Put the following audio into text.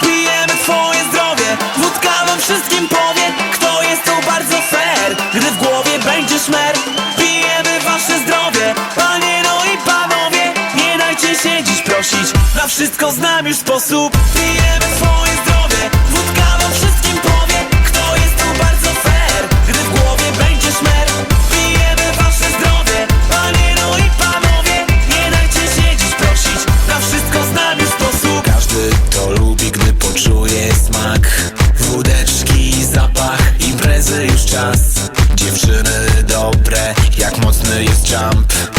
Pijemy twoje zdrowie Wódka wam wszystkim powie Kto jest tu bardzo fair. Gdy w głowie będzie szmer Pijemy wasze zdrowie. Panie no i panowie Nie dajcie się dziś prosić. Na wszystko znam już sposób imprezy już czas. Dziewczyny dobre, jak mocny jest jump